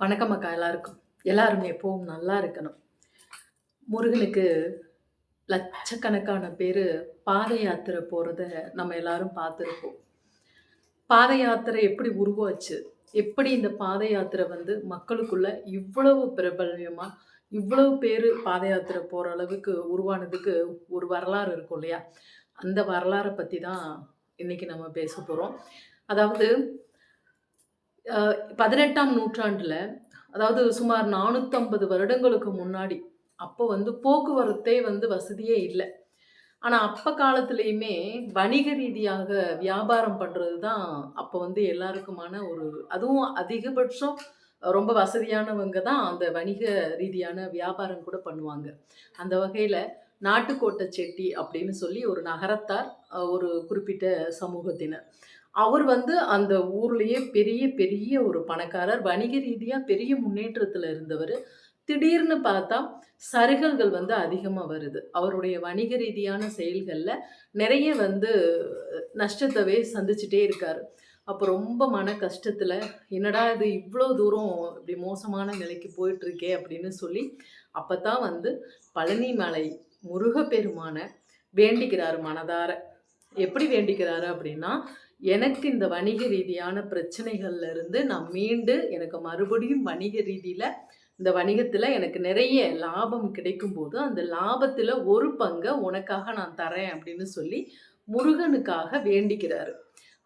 வணக்கம் அக்கா எல்லாருக்கும். எல்லாருமே எப்பவும் நல்லா இருக்கணும். முருகனுக்கு லட்சக்கணக்கான பேர் பாத யாத்திரை போகிறத நம்ம எல்லாரும் பார்த்துருப்போம். பாத யாத்திரை எப்படி உருவாச்சு? எப்படி இந்த பாத யாத்திரை வந்து மக்களுக்குள்ள இவ்வளவு பிரபல்யமாக இவ்வளவு பேர் பாத யாத்திரை போகிற அளவுக்கு உருவானதுக்கு ஒரு வரலாறு இருக்கும் இல்லையா? அந்த வரலாறை பற்றி தான் இன்றைக்கி நம்ம பேச போகிறோம் அதாவது பதினெட்டாம் நூற்றாண்டில் அதாவது சுமார் நானூற்றம்பது வருடங்களுக்கு முன்னாடி அப்போ வந்து போக்குவரத்தே வந்து வசதியே இல்லை. ஆனால் அப்போ காலத்துலேயுமே வணிக ரீதியாக வியாபாரம் பண்ணுறது தான் அப்போ வந்து எல்லாருக்குமான ஒரு அதுவும் அதிகபட்சம் ரொம்ப வசதியானவங்க தான் அந்த வணிக ரீதியான வியாபாரம் கூட பண்ணுவாங்க. அந்த வகையில் நாட்டுக்கோட்டை செட்டி அப்படின்னு சொல்லி ஒரு நகரத்தார் ஒரு குறிப்பிட்ட சமூகத்தினர். அவர் வந்து அந்த ஊர்லேயே பெரிய பெரிய ஒரு பணக்காரர். வணிக ரீதியாக பெரிய முன்னேற்றத்தில் இருந்தவர். திடீர்னு பார்த்தா சருகல்கள் வந்து அதிகமாக வருது. அவருடைய வணிக ரீதியான செயல்களில் நிறைய வந்து நஷ்டத்தவே சந்திச்சுட்டே இருக்கார். அப்போ ரொம்ப மன கஷ்டத்தில் என்னடா இது இவ்வளோ தூரம் இப்படி மோசமான நிலைக்கு போயிட்டுருக்கே அப்படின்னு சொல்லி அப்போ தான் வந்து பழனி மலை முருகப்பெருமான வேண்டிக்கிறாரு மனதார. எப்படி வேண்டிக்கிறாரு அப்படின்னா எனக்கு இந்த வணிக ரீதியான பிரச்சனைகள்ல இருந்து நான் மீண்டு எனக்கு மறுபடியும் வணிக ரீதியில் இந்த வணிகத்தில் எனக்கு நிறைய லாபம் கிடைக்கும்போது அந்த லாபத்தில் ஒரு பங்கை உனக்காக நான் தரேன் அப்படின்னு சொல்லி முருகனுக்காக வேண்டிக்கிறாரு.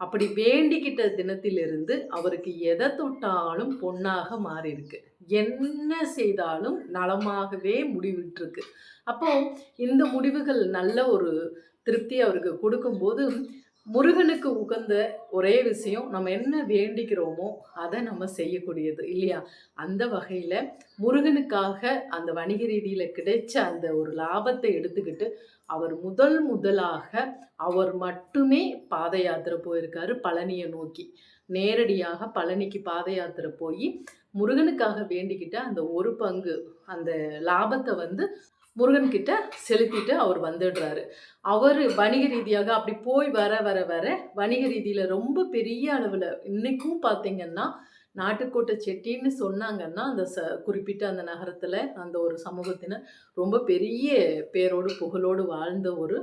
அப்படி வேண்டிக்கிட்ட தினத்திலிருந்து அவருக்கு எதை தொட்டாலும் பொன்னாக மாறியிருக்கு. என்ன செய்தாலும் நலமாகவே முடிவிட்டுருக்கு. அப்போ இந்த முடிவுகள் நல்ல ஒரு திருப்தி அவருக்கு கொடுக்கும்போது முருகனுக்கு உகந்த ஒரே விஷயம் நம்ம என்ன வேண்டிக்கிறோமோ அதை நம்ம செய்யக்கூடியது இல்லையா? அந்த வகையில் முருகனுக்காக அந்த வணிக ரீதியில் கிடைச்ச அந்த ஒரு லாபத்தை எடுத்துக்கிட்டு அவர் முதல் முதலாக அவர் மட்டுமே பாத யாத்திரை போயிருக்காரு பழனியை நோக்கி. நேரடியாக பழனிக்கு பாத யாத்திரை போய் முருகனுக்காக வேண்டிக்கிட்ட அந்த ஒரு பங்கு அந்த லாபத்தை வந்து முருகன்கிட்ட செலுத்திட்டு அவர் வந்துடுறாரு. அவர் வணிக ரீதியாக அப்படி போய் வர வர வர வணிக ரீதியில் ரொம்ப பெரிய அளவில் இன்றைக்கும் பார்த்தீங்கன்னா நாட்டுக்கோட்டை செட்டின்னு சொன்னாங்கன்னா அந்த ச குறிப்பிட்ட அந்த நகரத்தில் அந்த ஒரு சமூகத்தினர் ரொம்ப பெரிய பேரோடு புகழோடு வாழ்ந்த ஒரு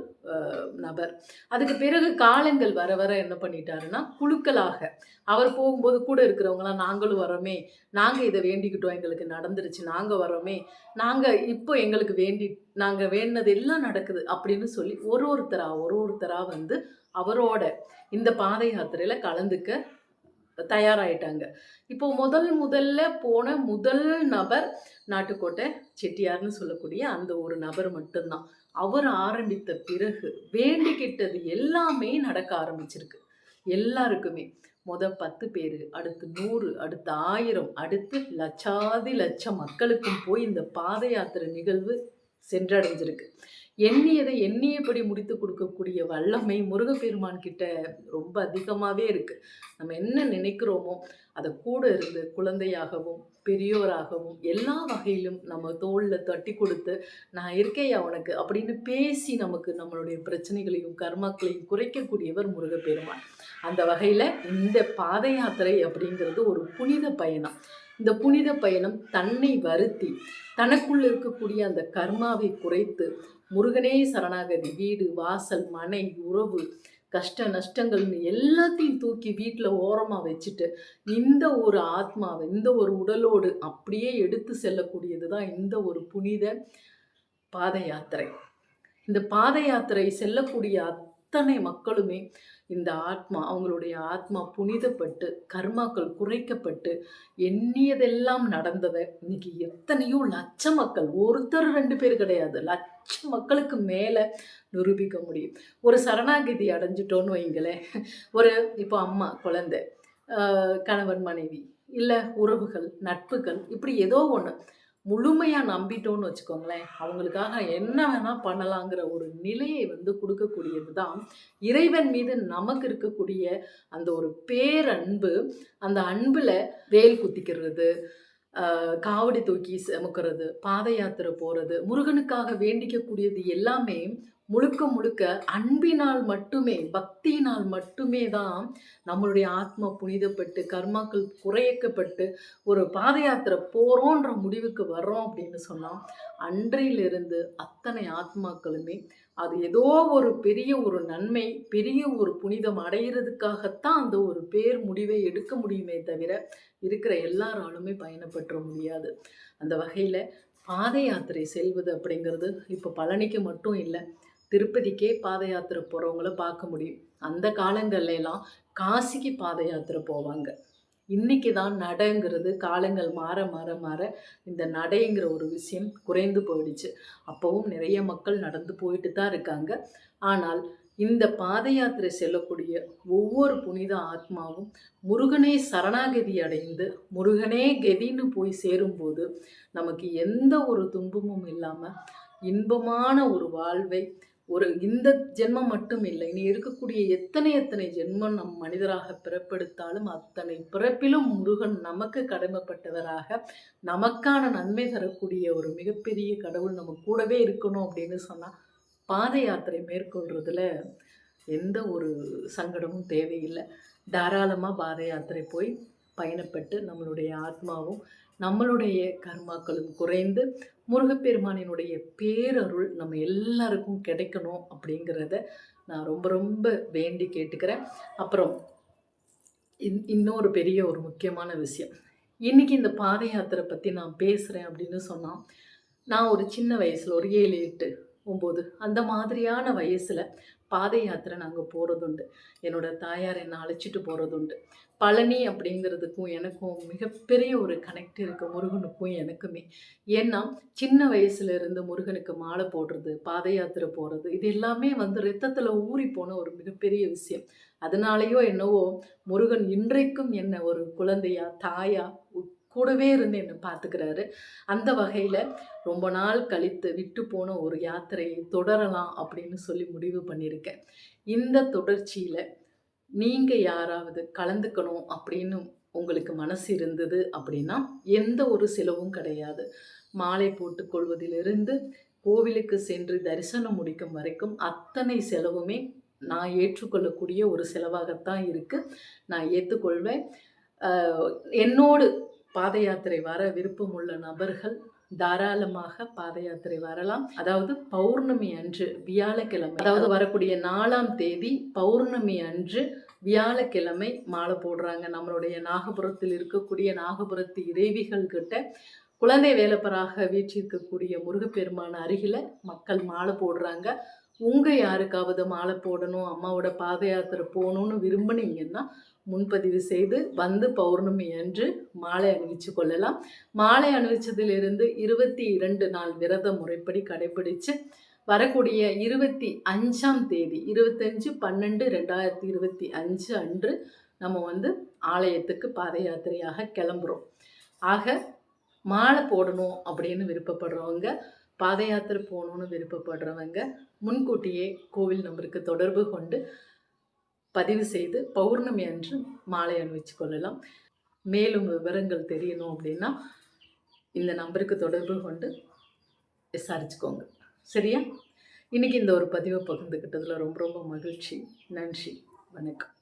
நபர். அதுக்கு பிறகு காலங்கள் வர வர என்ன பண்ணிட்டாருன்னா குழுக்களாக. அவர் போகும்போது கூட இருக்கிறவங்களாம் நாங்களும் வரோமே நாங்கள் இதை வேண்டிக்கிட்டோம். எங்களுக்கு நடந்துருச்சு. நாங்கள் வரோமே நாங்கள் இப்போ எங்களுக்கு வேண்டி நாங்கள் வேண்டினது எல்லாம் நடக்குது. அப்படின்னு சொல்லி ஒரு ஒருத்தராக ஒரு ஒருத்தராக வந்து அவரோட இந்த பாத யாத்திரையில் கலந்துக்க தயாராயிட்டாங்க. இப்போ முதல் முதல்ல போன முதல் நபர் நாட்டுக்கோட்டை செட்டியார்னு சொல்லக்கூடிய அந்த ஒரு நபர் மட்டும்தான். அவர் ஆரம்பித்த பிறகு வேண்டிக்கிட்டது எல்லாமே நடக்க ஆரம்பிச்சிருக்கு. எல்லாருக்குமே. முத பத்து பேர் அடுத்து நூறு அடுத்து ஆயிரம் அடுத்து லட்சாதி லட்சம் மக்களுக்கும் போய் இந்த பாத யாத்திரை நிகழ்வு சென்றடைஞ்சிருக்கு. எண்ணியதை எண்ணியபடி முடித்து கொடுக்கக்கூடிய வல்லமை முருகப்பெருமான் கிட்ட ரொம்ப அதிகமாகவே இருக்குது நம்ம என்ன நினைக்கிறோமோ அதை கூட இருந்து குழந்தையாகவும் பெரியோராகவும் எல்லா வகையிலும் நம்ம தோளில் தட்டி கொடுத்து நான் இருக்கேயா உனக்கு அப்படின்னு பேசி நமக்கு நம்மளுடைய பிரச்சனைகளையும் கர்மாக்களையும் குறைக்கக்கூடியவர் முருகப்பெருமான். அந்த வகையில் இந்த பாத யாத்திரை அப்படிங்கிறது ஒரு புனித பயணம். இந்த புனித பயணம் தன்னை வருத்தி தனக்குள் இருக்கக்கூடிய அந்த கர்மாவை குறைத்து முருகனே சரணாகதி வீடு வாசல் மனை உறவு கஷ்ட நஷ்டங்கள்னு எல்லாத்தையும் தூக்கி வீட்டில் ஓரமாக வச்சுட்டு இந்த ஒரு ஆத்மாவை இந்த ஒரு உடலோடு அப்படியே எடுத்து செல்லக்கூடியது தான் இந்த ஒரு புனித பாத யாத்திரை. இந்த பாத யாத்திரை செல்லக்கூடிய அத்தனை மக்களுமே இந்த ஆத்மா அவங்களுடைய ஆத்மா புனிதப்பட்டு கர்மாக்கள் குறைக்கப்பட்டு எண்ணியதெல்லாம் நடந்ததை இன்னைக்கு எத்தனையோ லட்ச மக்கள் ஒருத்தர் ரெண்டு பேர் கிடையாது லட்ச மக்களுக்கு மேலே நிரூபிக்க முடியும். ஒரு சரணாகிதி அடைஞ்சிட்டோன்னு வைங்களேன். ஒரு இப்போ அம்மா குழந்தை கணவன் மனைவி இல்லை உறவுகள் நட்புகள் இப்படி ஏதோ ஒன்று முழுமையாக நம்பிட்டோன்னு வச்சுக்கோங்களேன். அவங்களுக்காக என்ன வேணால் பண்ணலாங்கிற ஒரு நிலையை வந்து கொடுக்கக்கூடியது தான் இறைவன் மீது நமக்கு இருக்கக்கூடிய அந்த ஒரு பேரன்பு அந்த அன்பில் வேல் குத்திக்கிறது காவடி தூக்கி செமுக்கிறது பாத யாத்திரை போகிறது முருகனுக்காக வேண்டிக்கக்கூடியது எல்லாமே முழுக்க முழுக்க அன்பினால் மட்டுமே பக்தியினால் மட்டுமே தான் நம்மளுடைய ஆத்மா புனிதப்பட்டு கர்மாக்கள் குறையக்கப்பட்டு ஒரு பாத யாத்திரை போகிறோன்ற முடிவுக்கு வர்றோம் அப்படின்னு சொன்னால் அன்றையிலிருந்து அத்தனை ஆத்மாக்களுமே அது ஏதோ ஒரு பெரிய ஒரு நன்மை பெரிய ஒரு புனிதம் அடையிறதுக்காகத்தான் அந்த ஒரு பேர் முடிவை எடுக்க முடியுமே தவிர இருக்கிற எல்லாராலுமே பயணப்பற்ற முடியாது. அந்த வகையில் பாத யாத்திரை செல்வது அப்படிங்கிறது இப்போ பழனிக்கு மட்டும் இல்லை திருப்பதிக்கே பாத யாத்திரை போகிறவங்கள பார்க்க முடியும். அந்த காலங்கள்லாம் காசிக்கு பாத யாத்திரை போவாங்க. இன்றைக்கி தான் நடைங்கிறது காலங்கள் மாற மாற மாற இந்த நடைங்கிற ஒரு விஷயம் குறைந்து போயிடுச்சு. அப்போவும் நிறைய மக்கள் நடந்து போயிட்டு தான் இருக்காங்க. ஆனால் இந்த பாத யாத்திரை செல்லக்கூடிய ஒவ்வொரு புனித ஆத்மாவும் முருகனே சரணாகதி அடைந்து முருகனே கதின்னு போய் சேரும்போது நமக்கு எந்த ஒரு துன்பமும் இல்லாமல் இன்பமான ஒரு வாழ்வை ஒரு இந்த ஜென்மம் மட்டும் இல்லை இனி இருக்கக்கூடிய எத்தனை எத்தனை ஜென்மம் நம் மனிதராக பிறப்பெடுத்தாலும் அத்தனை பிறப்பிலும் முருகன் நமக்கு கடமைப்பட்டவராக நமக்கான நன்மை தரக்கூடிய ஒரு மிகப்பெரிய கடவுள் நம்ம கூடவே இருக்கணும் அப்படின்னு சொன்னால் பாத யாத்திரை மேற்கொள்றதுல எந்த ஒரு சங்கடமும் தேவையில்லை. தாராளமாக பாத யாத்திரை போய் பயணப்பட்டு நம்மளுடைய ஆத்மாவும் நம்மளுடைய கர்மாக்களும் குறைந்து முருகப்பெருமானினுடைய பேரருள் நம்ம எல்லாருக்கும் கிடைக்கணும் அப்படிங்கிறத நான் ரொம்ப ரொம்ப வேண்டி கேட்டுக்கிறேன். அப்புறம் இன் இன்னொரு பெரிய ஒரு முக்கியமான விஷயம். இன்றைக்கி இந்த பாத யாத்திரை பற்றி நான் பேசுகிறேன் அப்படின்னு சொன்னால் நான் ஒரு சின்ன வயசில் ஒரு ஏழு எட்டு ஒம்பது அந்த மாதிரியான வயசில் பாத யாத்திரை நாங்கள் போகிறதுண்டு என்னோட தாயார் என்னை அழைச்சிட்டு போகிறதுண்டு பழனி அப்படிங்கிறதுக்கும் எனக்கும் மிகப்பெரிய ஒரு கனெக்ட் இருக்குது முருகனுக்கும் எனக்குமே. ஏன்னா சின்ன வயசுல இருந்து முருகனுக்கு மாலை போடுறது பாத யாத்திரை போகிறது இது எல்லாமே வந்து ரத்தத்தில் ஊறி போன ஒரு மிகப்பெரிய விஷயம். அதனாலேயோ என்னவோ முருகன் இன்றைக்கும் என்ன ஒரு குழந்தையா தாயா கூடவே இருந்து என்னை பார்த்துக்கிறாரு அந்த வகையில் ரொம்ப நாள் கழித்து விட்டு போன ஒரு யாத்திரையை தொடரலாம் அப்படின்னு சொல்லி முடிவு பண்ணியிருக்கேன் இந்த தொடர்ச்சியில் நீங்கள் யாராவது கலந்துக்கணும் அப்படின்னு உங்களுக்கு மனசு இருந்தது அப்படின்னா எந்த ஒரு செலவும் கிடையாது. மாலை போட்டுக்கொள்வதிலிருந்து கோவிலுக்கு சென்று தரிசனம் முடிக்கும் வரைக்கும் அத்தனை செலவுமே நான் ஏற்றுக்கொள்ளக்கூடிய ஒரு செலவாகத்தான் இருக்குது நான் ஏற்றுக்கொள்வேன் என்னோடு பாத யாத்திரை வர விருப்பம் உள்ள நபர்கள் தாராளமாக பாத யாத்திரை வரலாம். அதாவது பௌர்ணமி அன்று வியாழக்கிழமை அதாவது வரக்கூடிய நாலாம் தேதி பௌர்ணமி அன்று வியாழக்கிழமை மாலை போடுறாங்க. நம்மளுடைய நாகபுரத்தில் இருக்கக்கூடிய நாகபுரத்து இறைவிகள் கிட்ட குழந்தை வேலப்பராக வீற்றிருக்கக்கூடிய முருகப்பெருமான அருகில் மக்கள் மாலை போடுறாங்க. உங்கள் யாருக்காவது மாலை போடணும் அம்மாவோட பாத யாத்திரை போகணும்னு விரும்பினீங்கன்னா முன்பதிவு செய்து வந்து பௌர்ணமி அன்று மாலை அணிவிச்சு கொள்ளலாம். மாலை அணிவிச்சதிலிருந்து இருபத்தி இரண்டு நாள் விரத முறைப்படி கடைபிடித்து வரக்கூடிய இருபத்தி அஞ்சாம் தேதி இருபத்தஞ்சு பன்னெண்டு ரெண்டாயிரத்தி இருபத்தி அஞ்சு அன்று நம்ம வந்து ஆலயத்துக்கு பாத யாத்திரையாக கிளம்புறோம். ஆக மாலை போடணும் அப்படின்னு விருப்பப்படுறவங்க பாத யாத்திரை போகணுன்னு விருப்பப்படுறவங்க முன்கூட்டியே கோவில் நம்பருக்கு தொடர்பு கொண்டு பதிவு செய்து பௌர்ணமி அன்று மாலை அணிவிச்சு கொள்ளலாம். மேலும் விவரங்கள் தெரியணும் அப்படின்னா இந்த நம்பருக்கு தொடர்பு கொண்டு விசாரிச்சுக்கோங்க. சரியா? இன்றைக்கி இந்த ஒரு பதிவை பகிர்ந்துக்கிட்டதில் ரொம்ப ரொம்ப மகிழ்ச்சி. நன்றி. வணக்கம்.